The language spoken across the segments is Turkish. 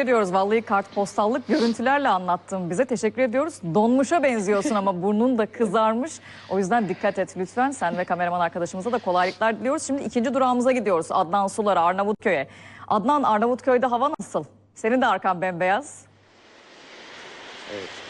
ediyoruz. Vallahi kartpostallık görüntülerle anlattın bize. Teşekkür ediyoruz. Donmuşa benziyorsun ama burnun da kızarmış. O yüzden dikkat et lütfen. Sen ve kameraman arkadaşımıza da kolaylıklar diliyoruz. Şimdi ikinci durağımıza gidiyoruz. Adnan Sular'a, Arnavutköy'e. Adnan, Arnavutköy'de hava nasıl? Senin de arkan bembeyaz. Evet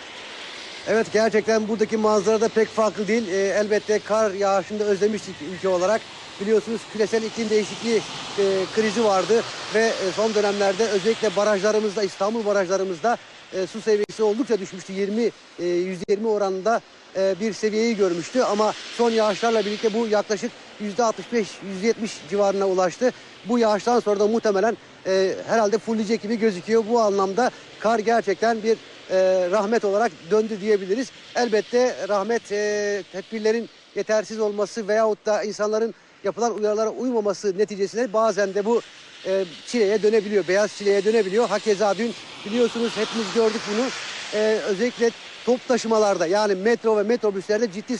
gerçekten buradaki manzara da pek farklı değil. Ee, elbette kar yağışını da özlemiştik ülke olarak. Biliyorsunuz küresel iklim değişikliği e, krizi vardı ve e, son dönemlerde özellikle barajlarımızda İstanbul barajlarımızda e, su seviyesi oldukça düşmüştü. 20 e, %20 oranında e, bir seviyeyi görmüştü ama son yağışlarla birlikte bu yaklaşık %65 %70 civarına ulaştı. Bu yağıştan sonra da muhtemelen e, herhalde fullleyecek gibi gözüküyor. Bu anlamda kar gerçekten bir e, rahmet olarak döndü diyebiliriz. Elbette rahmet e, tedbirlerin yetersiz olması veyahut da insanların yapılan uyarılara uymaması neticesinde bazen de bu e, çileye dönebiliyor. Beyaz çileye dönebiliyor. Hakeza dün biliyorsunuz hepimiz gördük bunu. E, özellikle top taşımalarda yani metro ve metrobüslerde ciddi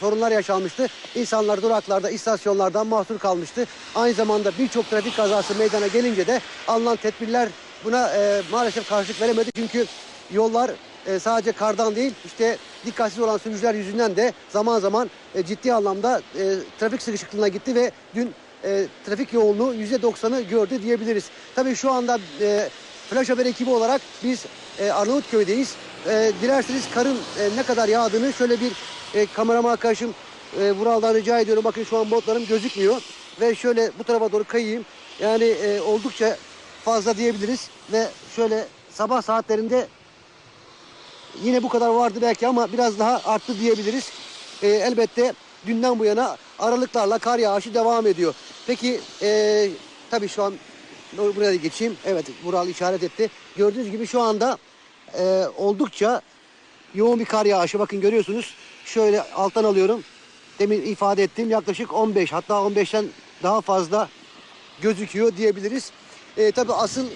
sorunlar yaşanmıştı. İnsanlar duraklarda, istasyonlardan mahsur kalmıştı. Aynı zamanda birçok trafik kazası meydana gelince de alınan tedbirler buna e, maalesef karşılık veremedi. Çünkü yollar e, sadece kardan değil işte dikkatsiz olan sürücüler yüzünden de zaman zaman e, ciddi anlamda e, trafik sıkışıklığına gitti ve dün e, trafik yoğunluğu %90'ı gördü diyebiliriz. Tabii şu anda e, Flash Haber ekibi olarak biz e, Arnavutköy'deyiz. E, dilerseniz karın e, ne kadar yağdığını şöyle bir e, kameraman arkadaşım e, Vural'dan rica ediyorum. Bakın şu an botlarım gözükmüyor. Ve şöyle bu tarafa doğru kayayım. Yani e, oldukça fazla diyebiliriz. Ve şöyle sabah saatlerinde yine bu kadar vardı belki ama biraz daha arttı diyebiliriz. E, elbette dünden bu yana aralıklarla kar yağışı devam ediyor. Peki e, tabii şu an buraya geçeyim. Evet Vural işaret etti. Gördüğünüz gibi şu anda e, oldukça yoğun bir kar yağışı. Bakın görüyorsunuz. Şöyle alttan alıyorum. Demin ifade ettiğim yaklaşık 15 hatta 15'ten daha fazla gözüküyor diyebiliriz. E, tabii asıl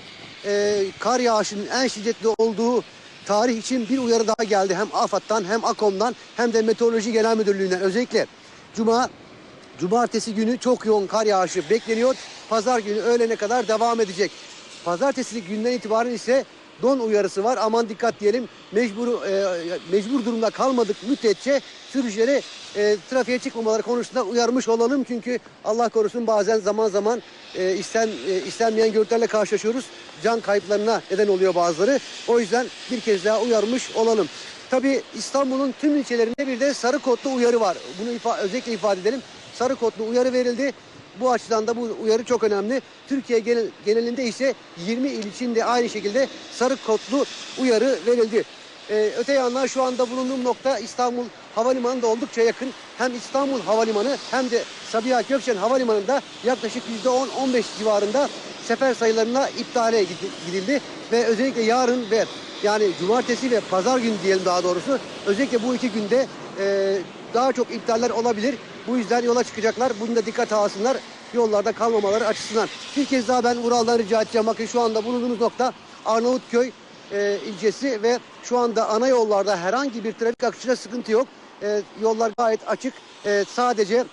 e, kar yağışının en şiddetli olduğu tarih için bir uyarı daha geldi. Hem AFAD'dan hem AKOM'dan hem de Meteoroloji Genel Müdürlüğü'nden. Özellikle Cuma Cumartesi günü çok yoğun kar yağışı bekleniyor. Pazar günü öğlene kadar devam edecek. Pazartesi günden itibaren ise don uyarısı var. Aman dikkat diyelim. Mecbur e, mecbur durumda kalmadık müddetçe sürücüleri e, trafiğe çıkmamaları konusunda uyarmış olalım. Çünkü Allah korusun bazen zaman zaman e, isten, e, istenmeyen görüntülerle karşılaşıyoruz. Can kayıplarına neden oluyor bazıları. O yüzden bir kez daha uyarmış olalım. Tabii İstanbul'un tüm ilçelerinde bir de sarı kodlu uyarı var. Bunu ifa- özellikle ifade edelim. Sarı kodlu uyarı verildi. Bu açıdan da bu uyarı çok önemli. Türkiye genel, genelinde ise 20 il içinde aynı şekilde sarı kodlu uyarı verildi. Ee, öte yandan şu anda bulunduğum nokta İstanbul Havalimanı da oldukça yakın. Hem İstanbul Havalimanı hem de Sabiha Gökçen Havalimanı'nda yaklaşık %10-15 civarında sefer sayılarına iptale gidi- gidildi. Ve özellikle yarın ve yani cumartesi ve pazar günü diyelim daha doğrusu özellikle bu iki günde e, daha çok iptaller olabilir. Bu yüzden yola çıkacaklar. Bunu da dikkat alsınlar. Yollarda kalmamaları açısından. Bir kez daha ben Ural'dan rica edeceğim. Bakın şu anda bulunduğumuz nokta Arnavutköy e, ilçesi ve şu anda ana yollarda herhangi bir trafik akışına sıkıntı yok. E, yollar gayet açık. E, sadece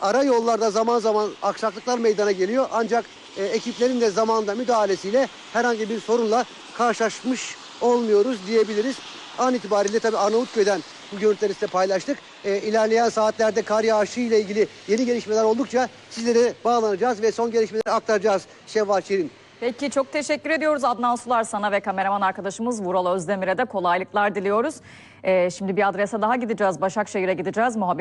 ara yollarda zaman zaman aksaklıklar meydana geliyor. Ancak e, ekiplerin de zamanında müdahalesiyle herhangi bir sorunla karşılaşmış olmuyoruz diyebiliriz. An itibariyle tabii Arnavutköy'den bu görüntüleri size paylaştık. E, ilerleyen saatlerde kar yağışı ile ilgili yeni gelişmeler oldukça sizlere bağlanacağız ve son gelişmeleri aktaracağız Şevval Şirin. Peki çok teşekkür ediyoruz Adnan Sular sana ve kameraman arkadaşımız Vural Özdemir'e de kolaylıklar diliyoruz. Ee, şimdi bir adrese daha gideceğiz. Başakşehir'e gideceğiz. Muhabir